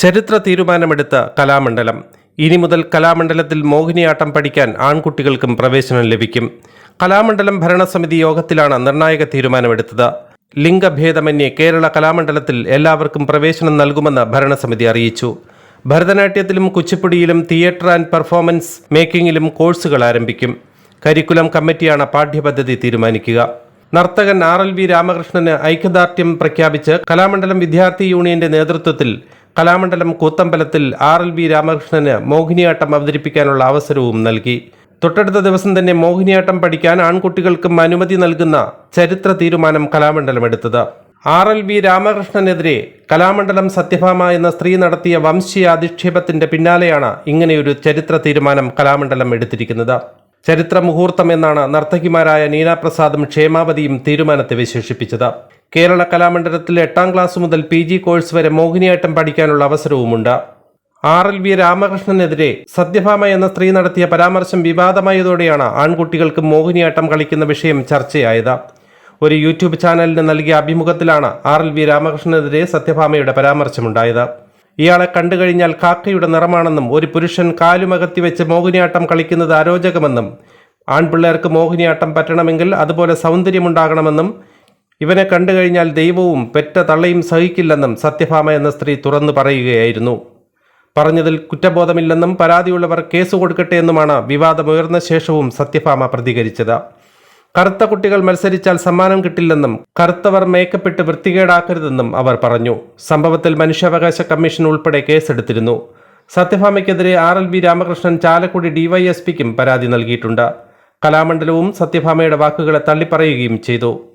ചരിത്ര തീരുമാനമെടുത്ത കലാമണ്ഡലം. ഇനി മുതൽ കലാമണ്ഡലത്തിൽ മോഹിനിയാട്ടം പഠിക്കാൻ ആൺകുട്ടികൾക്കും പ്രവേശനം ലഭിക്കും. കലാമണ്ഡലം ഭരണസമിതി യോഗത്തിലാണ് നിർണായക തീരുമാനമെടുത്തത്. ലിംഗഭേദമന്യേ കേരള കലാമണ്ഡലത്തിൽ എല്ലാവർക്കും പ്രവേശനം നൽകുമെന്ന് ഭരണസമിതി അറിയിച്ചു. ഭരതനാട്യത്തിലും കുച്ചിപ്പുടിയിലും തിയേറ്റർ ആൻഡ് പെർഫോമൻസ് മേക്കിങ്ങിലും കോഴ്സുകൾ ആരംഭിക്കും. കരിക്കുലം കമ്മിറ്റിയാണ് പാഠ്യപദ്ധതി തീരുമാനിക്കുക. നർത്തകൻ ആർ എൽ വി രാമകൃഷ്ണന് ഐക്യദാർഢ്യം പ്രഖ്യാപിച്ച് കലാമണ്ഡലം വിദ്യാർത്ഥി യൂണിയന്റെ നേതൃത്വത്തിൽ കലാമണ്ഡലം കൂത്തമ്പലത്തിൽ ആർ എൽ വി രാമകൃഷ്ണന് മോഹിനിയാട്ടം അവതരിപ്പിക്കാനുള്ള അവസരവും നൽകി. തൊട്ടടുത്ത ദിവസം തന്നെ മോഹിനിയാട്ടം പഠിക്കാൻ ആൺകുട്ടികൾക്കും അനുമതി നൽകുന്ന ചരിത്ര തീരുമാനം കലാമണ്ഡലം എടുത്തത്. ആർ എൽ വി രാമകൃഷ്ണനെതിരെ കലാമണ്ഡലം സത്യഭാമ എന്ന സ്ത്രീ നടത്തിയ വംശീയ അധിക്ഷേപത്തിന്റെ പിന്നാലെയാണ് ഇങ്ങനെയൊരു ചരിത്ര തീരുമാനം കലാമണ്ഡലം എടുത്തിരിക്കുന്നത്. ചരിത്ര മുഹൂർത്തം എന്നാണ് നർത്തകിമാരായ നീനാപ്രസാദും ക്ഷേമാവതിയും തീരുമാനത്തെ വിശേഷിപ്പിച്ചത്. കേരള കലാമണ്ഡലത്തിൽ എട്ടാം ക്ലാസ് മുതൽ പി ജി കോഴ്സ് വരെ മോഹിനിയാട്ടം പഠിക്കാനുള്ള അവസരവുമുണ്ട്. ആർ എൽ വി രാമകൃഷ്ണനെതിരെ സത്യഭാമ എന്ന സ്ത്രീ നടത്തിയ പരാമർശം വിവാദമായതോടെയാണ് ആൺകുട്ടികൾക്ക് മോഹിനിയാട്ടം കളിക്കുന്ന വിഷയം ചർച്ചയായത്. ഒരു യൂട്യൂബ് ചാനലിന് നൽകിയ അഭിമുഖത്തിലാണ് ആർ എൽ വി രാമകൃഷ്ണനെതിരെ സത്യഭാമയുടെ പരാമർശമുണ്ടായത്. ഇയാളെ കണ്ടു കഴിഞ്ഞാൽ കാക്കയുടെ നിറമാണെന്നും ഒരു പുരുഷൻ കാലുമകത്തി വെച്ച് മോഹിനിയാട്ടം കളിക്കുന്നത് അരോചകമെന്നും ആൺപിള്ളേർക്ക് മോഹിനിയാട്ടം പറ്റണമെങ്കിൽ അതുപോലെ സൗന്ദര്യമുണ്ടാകണമെന്നും ഇവനെ കണ്ടു കഴിഞ്ഞാൽ ദൈവവും പെറ്റ തള്ളയും സഹിക്കില്ലെന്നും സത്യഭാമ എന്ന സ്ത്രീ തുറന്നു പറയുകയായിരുന്നു. പറഞ്ഞതിൽ കുറ്റബോധമില്ലെന്നും പരാതിയുള്ളവർ കേസ് കൊടുക്കട്ടെ എന്നുമാണ് വിവാദമുയർന്ന ശേഷവും സത്യഭാമ പ്രതികരിച്ചത്. കറുത്ത കുട്ടികൾ മത്സരിച്ചാൽ സമ്മാനം കിട്ടില്ലെന്നും കറുത്തവർ മേക്കപ്പെട്ട് വൃത്തികേടാക്കരുതെന്നും അവർ പറഞ്ഞു. സംഭവത്തിൽ മനുഷ്യാവകാശ കമ്മീഷൻ ഉൾപ്പെടെ കേസെടുത്തിരുന്നു. സത്യഭാമയ്ക്കെതിരെ R L V Ramakrishnan Chalakudy ഡിവൈഎസ്പിക്കും പരാതി നൽകിയിട്ടുണ്ട്. കലാമണ്ഡലവും സത്യഭാമയുടെ വാക്കുകളെ തള്ളിപ്പറയുകയും ചെയ്തു.